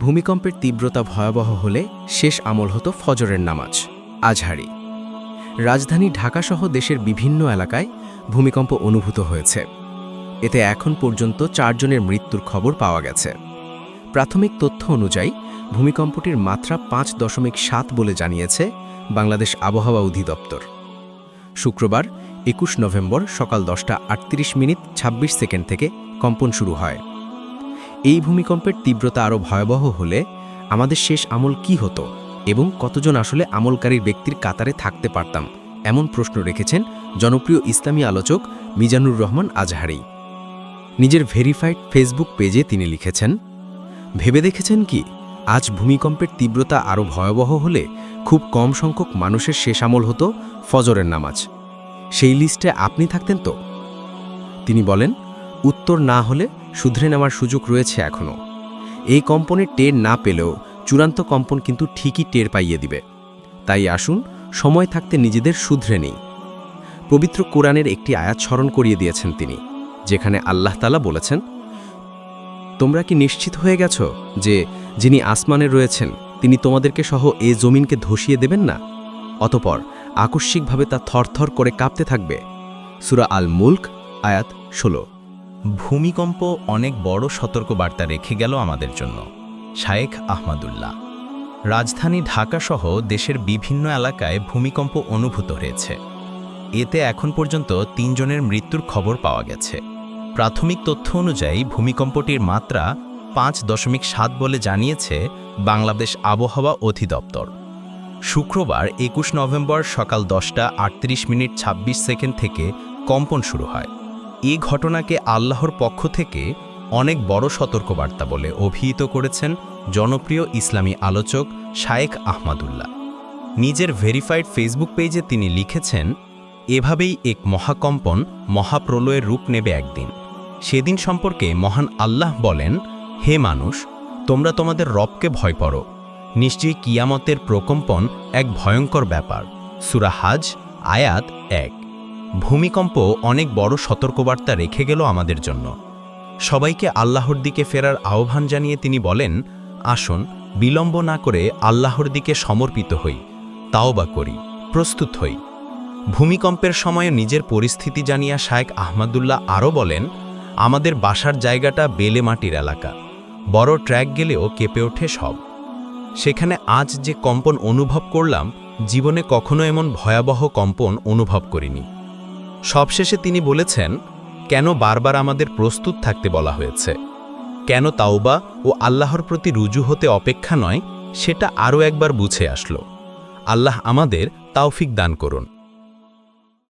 ভূমিকম্পের তীব্রতা ভয়াবহ হলে শেষ আমল হতো ফজরের নামাজ, আজহারি। রাজধানী ঢাকাসহ দেশের বিভিন্ন এলাকায় ভূমিকম্প অনুভূত হয়েছে। এতে এখন পর্যন্ত চারজনের মৃত্যুর খবর পাওয়া গেছে। প্রাথমিক তথ্য অনুযায়ী, ভূমিকম্পটির মাত্রা পাঁচ দশমিক সাত বলে জানিয়েছে বাংলাদেশ আবহাওয়া অধিদপ্তর। শুক্রবার, একুশ নভেম্বর সকাল দশটা আটত্রিশ মিনিট ২৬ সেকেন্ড থেকে কম্পন শুরু হয়। এই ভূমিকম্পের তীব্রতা আরও ভয়াবহ হলে আমাদের শেষ আমল কি হতো এবং কতজন আসলে আমলকারীর ব্যক্তির কাতারে থাকতে পারতাম, এমন প্রশ্ন রেখেছেন জনপ্রিয় ইসলামী আলোচক মিজানুর রহমান আজহারি। নিজের ভেরিফাইড ফেসবুক পেজে তিনি লিখেছেন, ভেবে দেখেছেন কি, আজ ভূমিকম্পের তীব্রতা আরও ভয়াবহ হলে খুব কম সংখ্যক মানুষের শেষ আমল হতো ফজরের নামাজ। সেই লিস্টে আপনি থাকতেন তো? তিনি বলেন, উত্তর না হলে শুধরে নেওয়ার সুযোগ রয়েছে এখনও। এই কম্পনের টের না পেলেও চূড়ান্ত কম্পন কিন্তু ঠিকই টের পাইয়ে দিবে। তাই আসুন, সময় থাকতে নিজেদের শুধরে নেই। পবিত্র কোরআনের একটি আয়াত স্মরণ করিয়ে দিয়েছেন তিনি, যেখানে আল্লাহ তালা বলেছেন, তোমরা কি নিশ্চিত হয়ে গেছ যে যিনি আসমানে রয়েছেন, তিনি তোমাদেরকে সহ এ জমিনকে ধসিয়ে দেবেন না? অতপর আকস্মিকভাবে তা থরথর করে কাঁপতে থাকবে। সুরা আল মুল্ক আয়াত ষোলো। ভূমিকম্প অনেক বড় সতর্কবার্তা রেখে গেল আমাদের জন্য, শায়েখ আহমদুল্লাহ। রাজধানী ঢাকাসহ দেশের বিভিন্ন এলাকায় ভূমিকম্প অনুভূত হয়েছে। এতে এখন পর্যন্ত তিনজনের মৃত্যুর খবর পাওয়া গেছে। প্রাথমিক তথ্য অনুযায়ী ভূমিকম্পটির মাত্রা পাঁচ দশমিক সাত বলে জানিয়েছে বাংলাদেশ আবহাওয়া অধিদপ্তর। শুক্রবার একুশ নভেম্বর সকাল দশটা আটত্রিশ মিনিট ২৬ সেকেন্ড থেকে কম্পন শুরু হয়। এই ঘটনাকে আল্লাহর পক্ষ থেকে অনেক বড় সতর্কবার্তা বলে অভিহিত করেছেন জনপ্রিয় ইসলামী আলোচক শায়েখ আহমাদুল্লাহ। নিজের ভেরিফাইড ফেসবুক পেজে তিনি লিখেছেন, এভাবেই এক মহাকম্পন মহাপ্রলয়ের রূপ নেবে একদিন। সেদিন সম্পর্কে মহান আল্লাহ বলেন, হে মানুষ, তোমরা তোমাদের রবকে ভয় করো। নিশ্চয়ই কিয়ামতের প্রকম্পন এক ভয়ঙ্কর ব্যাপার। সুরাহাজ আয়াত এক ভূমিকম্প অনেক বড় সতর্কবার্তা রেখে গেল আমাদের জন্য। সবাইকে আল্লাহর দিকে ফেরার আহ্বান জানিয়ে তিনি বলেন, আসুন, বিলম্ব না করে আল্লাহর দিকে সমর্পিত হই তাও বা করি, প্রস্তুত হই। ভূমিকম্পের সময় নিজের পরিস্থিতি জানিয়া শায়েক আহমদুল্লাহ আরও বলেন, আমাদের বাসার জায়গাটা বেলে মাটির এলাকা, বড় ট্র্যাক গেলেও কেঁপে ওঠে সব। সেখানে আজ যে কম্পন অনুভব করলাম, জীবনে কখনো এমন ভয়াবহ কম্পন অনুভব করিনি। সবশেষে তিনি বলেছেন, কেন বারবার আমাদের প্রস্তুত থাকতে বলা হয়েছে? কেন তাওবা ও আল্লাহর প্রতি রুজু হতে অপেক্ষা নয়, সেটা আরও একবার বুঝে আসলো। আল্লাহ আমাদের তাওফিক দান করুন।